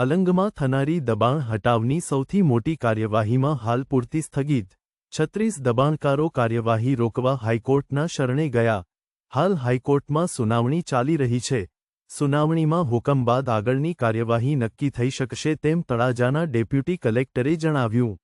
અલંગમાં થનારી દબાણ હટાવની સૌથી મોટી કાર્યવાહીમાં હાલ પૂરતી સ્થગિત. છત્રીસ દબાણકારો કાર્યવાહી રોકવા હાઈકોર્ટના શરણે ગયા. હાલ હાઈકોર્ટમાં સુનાવણી ચાલી રહી છે. સુનાવણીમાં હુકમ બાદ આગળની કાર્યવાહી નક્કી થઈ શકશે તેમ તળાજાના ડેપ્યુટી કલેક્ટરે જણાવ્યું.